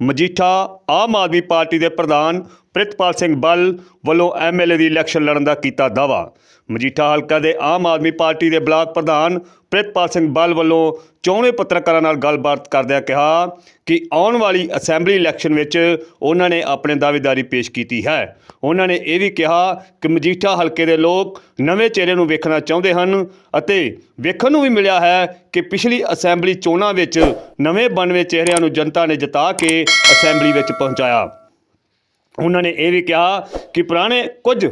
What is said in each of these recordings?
Majitha Aam Aadmi party ਦੇ ਪ੍ਰਧਾਨ ਪ੍ਰਿਤਪਾਲ ਸਿੰਘ ਬੱਲ ਵੱਲੋਂ ਐਮਐਲਏ ਦੀ ਇਲੈਕਸ਼ਨ ਲੜਨ ਦਾ ਕੀਤਾ ਦਾਵਾ ਮਜੀਠਾ ਹਲਕਾ ਦੇ ਆਮ ਆਦਮੀ ਪਾਰਟੀ ਦੇ ਬਲਾਕ ਪ੍ਰਧਾਨ ਪ੍ਰਿਤਪਾਲ ਸਿੰਘ ਬੱਲ ਵੱਲੋਂ ਚੋਣੇ ਪੱਤਰਕਾਰਾਂ ਨਾਲ ਗੱਲਬਾਤ ਕਰਦਿਆਂ ਕਿਹਾ ਕਿ ਆਉਣ ਵਾਲੀ ਅਸੈਂਬਲੀ ਇਲੈਕਸ਼ਨ ਵਿੱਚ ਉਹਨਾਂ ਨੇ ਆਪਣੇ ਦਾਅਵੇਦਾਰੀ ਪੇਸ਼ ਕੀਤੀ ਹੈ। ਉਹਨਾਂ ਨੇ ਇਹ ਵੀ ਕਿਹਾ ਕਿ ਮਜੀਠਾ ਹਲਕੇ ਦੇ ਲੋਕ ਨਵੇਂ ਚਿਹਰੇ ਨੂੰ ਵੇਖਣਾ ਚਾਹੁੰਦੇ ਹਨ ਅਤੇ ਵੇਖਣ ਨੂੰ ਵੀ ਮਿਲਿਆ ਹੈ ਕਿ ਪਿਛਲੀ ਅਸੈਂਬਲੀ ਚੋਣਾਂ ਵਿੱਚ ਨਵੇਂ 92 ਚਿਹਰਿਆਂ ਨੂੰ ਜਨਤਾ ਨੇ ਜਿਤਾ ਕੇ ਅਸੈਂਬਲੀ ਵਿੱਚ ਪਹੁੰਚਾਇਆ। ਉਹਨਾਂ ਨੇ ਇਹ ਵੀ ਕਿਹਾ ਕਿ ਪੁਰਾਣੇ ਕੁਝ,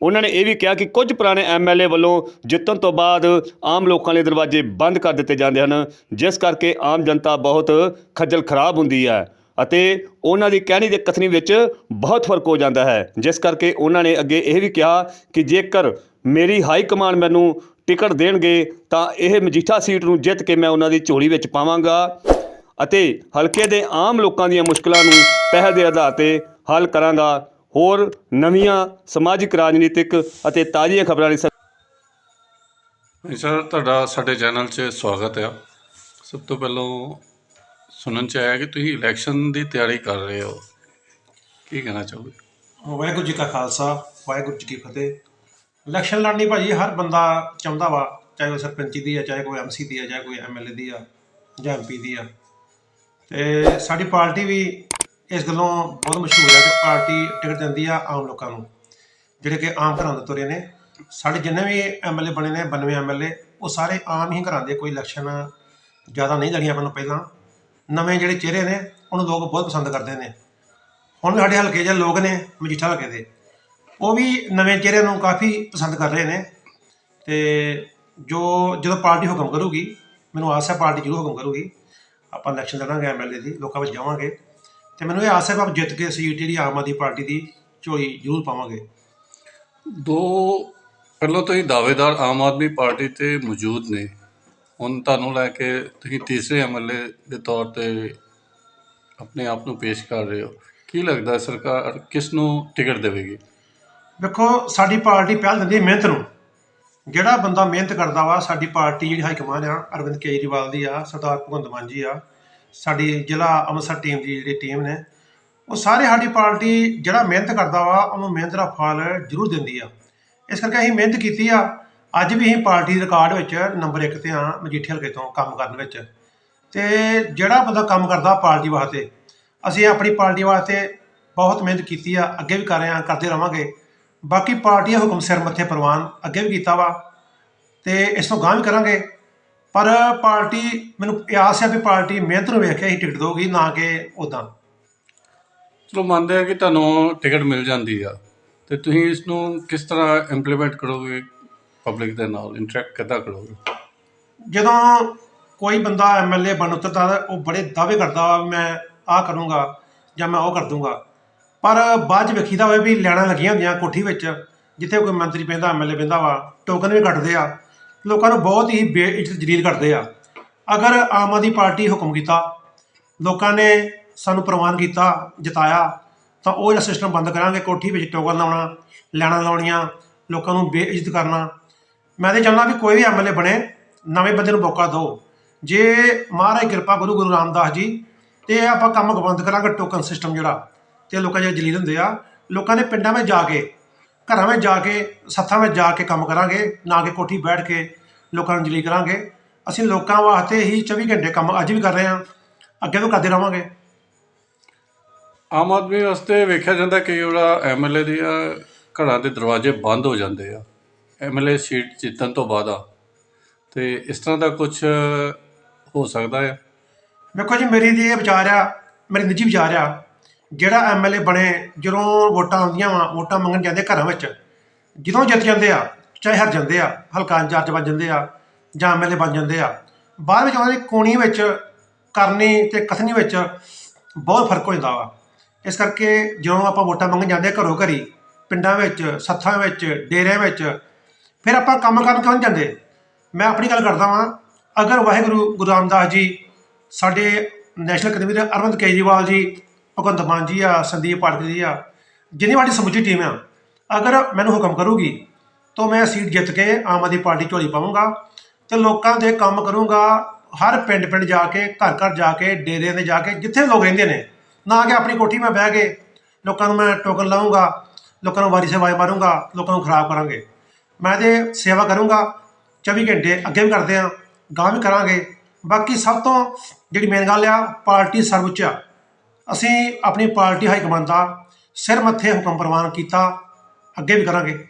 ਉਹਨਾਂ ਨੇ ਇਹ ਵੀ ਕਿਹਾ ਕਿ ਕੁਝ ਪੁਰਾਣੇ ਐਮਐਲਏ ਵੱਲੋਂ ਜਿੱਤਣ ਤੋਂ ਬਾਅਦ ਆਮ ਲੋਕਾਂ ਲਈ ਦਰਵਾਜ਼ੇ ਬੰਦ ਕਰ ਦਿੱਤੇ ਜਾਂਦੇ ਹਨ, ਜਿਸ ਕਰਕੇ ਆਮ ਜਨਤਾ ਬਹੁਤ ਖੱਜਲ ਖਰਾਬ ਹੁੰਦੀ ਹੈ ਅਤੇ ਉਹਨਾਂ ਦੀ ਕਹਿਣੀ ਤੇ ਕਥਨੀ ਵਿੱਚ ਬਹੁਤ ਫ਼ਰਕ ਹੋ ਜਾਂਦਾ ਹੈ। ਜਿਸ ਕਰਕੇ ਉਹਨਾਂ ਨੇ ਅੱਗੇ ਇਹ ਵੀ ਕਿਹਾ ਕਿ ਜੇਕਰ ਮੇਰੀ ਹਾਈ ਕਮਾਂਡ ਮੈਨੂੰ ਟਿਕਟ ਦੇਣਗੇ ਤਾਂ ਇਹ ਮਜੀਠਾ ਸੀਟ ਨੂੰ ਜਿੱਤ ਕੇ ਮੈਂ ਉਹਨਾਂ ਦੀ ਝੋਲੀ ਵਿੱਚ ਪਾਵਾਂਗਾ। ਅਤੇ ਹਲਕੇ ਦੇ ਆਮ ਲੋਕਾਂ ਦੀਆਂ ਮੁਸ਼ਕਲਾਂ ਨੂੰ ਪਹਿਲ ਦੇ ਆਧਾਰ ਤੇ ਹੱਲ ਕਰਾਂਗਾ ਹੋਰ ਨਵੀਆਂ ਸਮਾਜਿਕ ਰਾਜਨੀਤਿਕ ਅਤੇ ਤਾਜ਼ੀਆਂ ਖਬਰਾਂ ਲਈ ਸਰ ਤੁਹਾਡਾ ਸਾਡੇ ਚੈਨਲ 'ਚ ਸਵਾਗਤ ਹੈ। ਸਭ ਤੋਂ ਪਹਿਲਾਂ ਸੁਣਨ 'ਚ ਆਇਆ ਕਿ ਤੁਸੀਂ ਇਲੈਕਸ਼ਨ ਦੀ ਤਿਆਰੀ ਕਰ ਰਹੇ ਹੋ। ਕੀ ਕਹਿਣਾ ਚਾਹੋਗੇ? ਵਾਹਿਗੁਰੂ ਜੀ ਕਾ ਖਾਲਸਾ ਵਾਹਿਗੁਰੂ ਜੀ ਕੀ ਫਤਿਹ। ਇਲੈਕਸ਼ਨ ਲੜਨੀ ਭਾਜੀ ਹਰ ਬੰਦਾ ਚਾਹੁੰਦਾ ਵਾ ਚਾਹੇ ਉਹ ਸਰਪੰਚੀ ਦੀ ਆ ਚਾਹੇ ਕੋਈ ਐਮਸੀ ਦੀ ਆ ਚਾਹੇ ਕੋਈ ਐਮਐਲਏ ਦੀ ਆ ਜਾਂ ਐਮਪੀ ਦੀ ਆ। ਤੇ ਸਾਡੀ ਪਾਰਟੀ ਵੀ ਇਸ ਗੱਲੋਂ ਬਹੁਤ ਮਸ਼ਹੂਰ ਹੈ ਕਿ ਪਾਰਟੀ ਟਿਕਟ ਦਿੰਦੀ ਆ ਆਮ ਲੋਕਾਂ ਨੂੰ, ਜਿਹੜੇ ਕਿ ਆਮ ਘਰਾਂ ਦੇ ਤੁਰੇ ਨੇ। ਸਾਡੇ ਜਿੰਨੇ ਵੀ ਐਮਐਲਏ ਬਣੇ ਨੇ 92 ਐਮਐਲਏ ਉਹ ਸਾਰੇ ਆਮ ਹੀ ਘਰਾਂ ਦੇ ਕੋਈ ਇਲੈਕਸ਼ਨ ਜ਼ਿਆਦਾ ਨਹੀਂ ਲੜੀਆਂ ਮੈਨੂੰ ਪਹਿਲਾਂ। ਨਵੇਂ ਜਿਹੜੇ ਚਿਹਰੇ ਨੇ, ਉਹਨੂੰ ਲੋਕ ਬਹੁਤ ਪਸੰਦ ਕਰਦੇ ਨੇ। ਹੁਣ ਸਾਡੇ ਹਲਕੇ ਦੇ ਲੋਕ ਨੇ, ਮਜੀਠਾ ਹਲਕੇ ਦੇ, ਉਹ ਵੀ ਨਵੇਂ ਚਿਹਰੇ ਨੂੰ ਕਾਫੀ ਪਸੰਦ ਕਰ ਰਹੇ ਨੇ। ਤੇ ਜੋ ਜਦੋਂ ਪਾਰਟੀ ਹੁਕਮ ਕਰੂਗੀ, ਮੈਨੂੰ ਆਸ ਹੈ ਪਾਰਟੀ ਜ਼ਰੂਰ ਹੁਕਮ ਕਰੂਗੀ। ਆਪਾਂ ਇਲੈਕਸ਼ਨ ਲੜਾਂਗੇ ਐਮਐਲਏ ਦੀ ਲੋਕਾਂ ਵਿੱਚ ਜਾਵਾਂਗੇ। ਤੇ ਮੈਨੂੰ ਇਹ ਆਸ ਹੈ ਕਿ ਆਪ ਜਿੱਤ ਕੇ ਸੀਟ ਜਿਹੜੀ ਆਮ ਆਦਮੀ ਪਾਰਟੀ ਦੀ ਝੋਲੀ ਜ਼ਰੂਰ ਪਾਵਾਂਗੇ। ਦੋ ਪਹਿਲਾਂ ਤੋਂ ਹੀ ਦਾਅਵੇਦਾਰ ਆਮ ਆਦਮੀ ਪਾਰਟੀ ਤੇ ਮੌਜੂਦ ਨੇ। ਹੁਣ ਤੁਹਾਨੂੰ ਲੈ ਕੇ ਤੁਸੀਂ ਤੀਸਰੇ ਐਮਐਲਏ ਦੇ ਤੌਰ ਤੇ ਆਪਣੇ ਆਪ ਨੂੰ ਪੇਸ਼ ਕਰ ਰਹੇ ਹੋ। ਕੀ ਲੱਗਦਾ ਸਰਕਾਰ ਕਿਸ ਨੂੰ ਟਿਕਟ ਦੇਵੇਗੀ? ਵੇਖੋ ਸਾਡੀ ਪਾਰਟੀ ਪਹਿਲ ਦਿੰਦੀ ਹੈ ਮਿਹਨਤ ਨੂੰ। ਜਿਹੜਾ ਬੰਦਾ ਮਿਹਨਤ ਕਰਦਾ ਵਾ, ਸਾਡੀ ਪਾਰਟੀ ਜਿਹੜੀ ਹਾਈ ਕਮਾਂਡ ਆ, ਅਰਵਿੰਦ ਕੇਜਰੀਵਾਲ ਦੀ ਆ, ਸਰਦਾਰ ਭਗਵੰਤ ਮਾਨ ਜੀ ਆ, ਸਾਡੀ ਜ਼ਿਲ੍ਹਾ ਅੰਮ੍ਰਿਤਸਰ ਟੀਮ ਦੀ ਜਿਹੜੀ ਟੀਮ ਨੇ, ਉਹ ਸਾਰੇ ਸਾਡੀ ਪਾਰਟੀ ਜਿਹੜਾ ਮਿਹਨਤ ਕਰਦਾ ਵਾ, ਉਹਨੂੰ ਮਿਹਨਤ ਦਾ ਫਲ ਜ਼ਰੂਰ ਦਿੰਦੀ ਆ। ਇਸ ਕਰਕੇ ਅਸੀਂ ਮਿਹਨਤ ਕੀਤੀ ਆ। ਅੱਜ ਵੀ ਅਸੀਂ ਪਾਰਟੀ ਰਿਕਾਰਡ ਵਿੱਚ ਨੰਬਰ 1 ਤੇ ਆ ਮਜੀਠੇ ਹਲਕੇ ਤੋਂ ਕੰਮ ਕਰਨ ਵਿੱਚ। ਤੇ ਜਿਹੜਾ ਬੰਦਾ ਕੰਮ ਕਰਦਾ ਪਾਰਟੀ ਵਾਸਤੇ, ਅਸੀਂ ਆਪਣੀ ਪਾਰਟੀ ਵਾਸਤੇ ਬਹੁਤ ਮਿਹਨਤ ਕੀਤੀ ਆ, ਅੱਗੇ ਵੀ ਕਰ ਰਹੇ ਆ, ਕਰਦੇ ਰਵਾਂਗੇ। ਬਾਕੀ ਪਾਰਟੀਆਂ ਹੁਕਮ ਸਿਰ ਮੱਥੇ ਪ੍ਰਵਾਨ ਅੱਗੇ ਵੀ ਕੀਤਾ ਵਾ ਤੇ ਇਸ ਤੋਂ ਗਾਂਹ ਵੀ ਕਰਾਂਗੇ। ਪਰ ਪਾਰਟੀ ਮੈਨੂੰ ਆਸ ਹੈ ਵੀ ਪਾਰਟੀ ਮਿਹਨਤ ਨੂੰ ਵੇਖ ਕੇ ਹੀ ਟਿਕਟ ਦੇਊਗੀ ਨਾ ਕਿ ਉਦਾਂ ਚਲੋ ਮੰਨਦੇ ਆ ਕਿ ਤੁਹਾਨੂੰ ਟਿਕਟ ਮਿਲ ਜਾਂਦੀ ਆ। ਤੇ ਤੁਸੀਂ ਇਸ ਨੂੰ ਕਿਸ ਤਰ੍ਹਾਂ ਇੰਪਲੀਮੈਂਟ ਕਰੋਗੇ ਪਬਲਿਕ ਦੇ ਨਾਲ? ਇੰਟਰੈਕਟ ਕਿੱਦਾਂ ਕਰੋਗੇ? ਜਦੋਂ ਕੋਈ ਬੰਦਾ ਐਮਐਲਏ ਬਣ ਉਤਰਦਾ ਉਹ ਬੜੇ ਦਾਅਵੇ ਕਰਦਾ ਮੈਂ ਆਹ ਕਰੂੰਗਾ ਜਾਂ ਮੈਂ ਉਹ ਕਰ ਦੂੰਗਾ। ਪਰ ਬਾਅਦ ਚ ਵੇਖੀਦਾ ਹੋਵੇ ਵੀ ਲੈਣਾ ਲੱਗੀਆਂ ਹੁੰਦੀਆਂ ਕੋਠੀ ਵਿੱਚ, ਜਿੱਥੇ ਕੋਈ ਮੰਤਰੀ ਪੈਂਦਾ ਐਮਐਲਏ ਪੈਂਦਾ ਵਾ ਟੋਕਨ ਵੀ ਕੱਟਦੇ ਆ। ਲੋਕਾਂ ਨੂੰ ਬਹੁਤ ਹੀ ਬੇਇੱਜ਼ਤ ਜਲੀਲ ਕਰਦੇ ਆ। ਅਗਰ ਆਮ ਆਦਮੀ ਪਾਰਟੀ ਹੁਕਮ ਕੀਤਾ, ਲੋਕਾਂ ਨੇ ਸਾਨੂੰ ਪ੍ਰਵਾਨ ਕੀਤਾ, ਜਿਤਾਇਆ, ਤਾਂ ਉਹ ਜਿਹੜਾ ਸਿਸਟਮ ਬੰਦ ਕਰਾਂਗੇ, ਕੋਠੀ ਵਿੱਚ ਟੋਕਨ ਲਾਉਣਾ, ਲੈਣਾ ਲਾਉਣੀਆਂ, ਲੋਕਾਂ ਨੂੰ ਬੇਇੱਜ਼ਤ ਕਰਨਾ। ਮੈਂ ਤੇ ਚਾਹੁੰਦਾ ਵੀ ਕੋਈ ਵੀ ਐਮਐਲਏ ਬਣੇ, ਨਵੇਂ ਬੰਦੇ ਨੂੰ ਮੌਕਾ ਦਿਓ। ਜੇ ਮਹਾਰਾਜ ਕਿਰਪਾ ਗੁਰੂ ਗੁਰੂ ਰਾਮਦਾਸ ਜੀ, ਤੇ ਆਪਾਂ ਕੰਮ ਬੰਦ ਕਰਾਂਗੇ ਟੋਕਨ ਸਿਸਟਮ ਜਿਹੜਾ। ਤੇ ਲੋਕਾਂ ਜਿਹੜੇ ਜਲੀਲ ਹੁੰਦੇ ਆ ਲੋਕਾਂ ਦੇ ਪਿੰਡਾਂ ਵਿੱਚ ਜਾ ਕੇ ਘਰਾਂ ਵਿੱਚ ਜਾ ਕੇ ਸੱਥਾਂ ਵਿੱਚ ਜਾ ਕੇ ਕੰਮ ਕਰਾਂਗੇ ਨਾ ਕਿ ਕੋਠੀ ਬੈਠ ਕੇ ਲੋਕਾਂ ਨੂੰ ਜਲੀਲ ਕਰਾਂਗੇ। ਅਸੀਂ ਲੋਕਾਂ ਵਾਸਤੇ ਹੀ 24 ਘੰਟੇ ਕੰਮ ਅੱਜ ਵੀ ਕਰ ਰਹੇ ਹਾਂ ਅੱਗੇ ਤੋਂ ਕਰਦੇ ਰਵਾਂਗੇ। ਆਮ ਆਦਮੀ ਵਾਸਤੇ ਵੇਖਿਆ ਜਾਂਦਾ ਕਿ ਜਿਹੜਾ ਐਮਐਲਏ ਦੀਆਂ ਘਰਾਂ ਦੇ ਦਰਵਾਜ਼ੇ ਬੰਦ ਹੋ ਜਾਂਦੇ ਆ। ਐਮਐਲਏ ਸੀਟ ਜਿੱਤਣ ਤੋਂ ਬਾਅਦ ਆ। ਤੇ ਇਸ ਤਰ੍ਹਾਂ ਦਾ ਕੁਝ ਹੋ ਸਕਦਾ ਹੈ ਵੇਖੋ ਜੀ ਮੇਰੀ ਜੀ ਇਹ ਵਿਚਾਰ ਆ ਮੇਰੀ ਨਿੱਜੀ ਵਿਚਾਰ ਆ ਜਿਹੜਾ ਐਮਐਲਏ ਬਣੇ, ਜਦੋਂ ਵੋਟਾਂ ਆਉਂਦੀਆਂ ਵਾ, ਵੋਟਾਂ ਮੰਗਣ ਜਾਂਦੇ ਘਰਾਂ ਵਿੱਚ, ਜਦੋਂ ਜਿੱਤ ਜਾਂਦੇ ਆ, ਚਾਹੇ ਹਾਰ ਜਾਂਦੇ ਆ, ਹਲਕਾ ਇੰਚਾਰਜ ਬਣ ਜਾਂਦੇ ਆ, ਜਾਂ ਐਮਐਲਏ ਬਣ ਜਾਂਦੇ ਆ, ਬਾਅਦ ਵਿੱਚ ਉਹਨਾਂ ਦੀ ਕੋਣੀ ਵਿੱਚ, ਕਰਨੀ ਤੇ ਕਥਨੀ ਵਿੱਚ ਬਹੁਤ ਫ਼ਰਕ ਹੋ ਜਾਂਦਾ ਵਾ। ਇਸ ਕਰਕੇ ਜਦੋਂ ਆਪਾਂ ਵੋਟਾਂ ਮੰਗਣ ਜਾਂਦੇ ਆ ਘਰੋਂ ਘਰੀ, ਪਿੰਡਾਂ ਵਿੱਚ, ਸੱਥਾਂ ਵਿੱਚ, ਡੇਰਿਆਂ ਵਿੱਚ, ਫਿਰ ਆਪਾਂ ਕੰਮ ਕਰਨ ਕਿਉਂ ਨੀ ਜਾਂਦੇ? ਮੈਂ ਆਪਣੀ ਗੱਲ ਕਰਦਾ ਵਾਂ, ਅਗਰ ਵਾਹਿਗੁਰੂ ਗੁਰੂ ਰਾਮਦਾਸ ਜੀ, ਸਾਡੇ ਨੈਸ਼ਨਲ ਕਨਵੀਨਰ ਅਰਵਿੰਦ ਕੇਜਰੀਵਾਲ ਜੀ ਭਗਵੰਤ ਮਾਨ ਜੀ ਆ, ਸੰਦੀਪ ਪਾਟਿਲ ਜੀ ਆ, ਜਿੰਨੀ ਸਾਡੀ ਸਮੁੱਚੀ ਟੀਮ ਆ, ਅਗਰ ਮੈਨੂੰ ਹੁਕਮ ਕਰੂਗੀ, ਤਾਂ ਮੈਂ ਸੀਟ ਜਿੱਤ ਕੇ ਆਮ ਆਦਮੀ ਪਾਰਟੀ ਝੋਲੀ ਪਾਵਾਂਗਾ ਤੇ ਲੋਕਾਂ ਦੇ ਕੰਮ ਕਰੂੰਗਾ, ਹਰ ਪਿੰਡ ਪਿੰਡ ਜਾ ਕੇ, ਘਰ ਘਰ ਜਾ ਕੇ, ਡੇਰਿਆਂ ਤੇ ਜਾ ਕੇ, ਜਿੱਥੇ ਲੋਕ ਰਹਿੰਦੇ ਨੇ, ਨਾ ਕਿ ਆਪਣੀ ਕੋਠੀ ਮੈਂ ਬਹਿ ਕੇ ਲੋਕਾਂ ਨੂੰ ਮੈਂ ਟੋਕਨ ਲਾਉਂਗਾ ਲੋਕਾਂ ਨੂੰ ਵਾਰੀ ਸੇਵਾ ਮਾਰੂੰਗਾ, ਲੋਕਾਂ ਨੂੰ ਖਰਾਬ ਕਰਾਂਗੇ। ਮੈਂ ਤੇ ਸੇਵਾ ਕਰੂੰਗਾ 24 ਘੰਟੇ ਅੱਗੇ ਵੀ ਕਰਦੇ ਆ ਗਾਂ ਵੀ ਕਰਾਂਗੇ। ਬਾਕੀ ਸਭ ਤੋਂ ਜਿਹੜੀ ਮੇਨ ਗੱਲ ਆ, ਪਾਰਟੀ ਸਰਵਉੱਚ ਆ। ਅਸੀਂ ਆਪਣੀ ਪਾਰਟੀ ਹਾਈ ਕਮਾਂਡ ਦਾ ਸਿਰ ਮੱਥੇ ਹੁਕਮ ਪ੍ਰਵਾਨ ਕੀਤਾ। ਅੱਗੇ ਵੀ ਕਰਾਂਗੇ।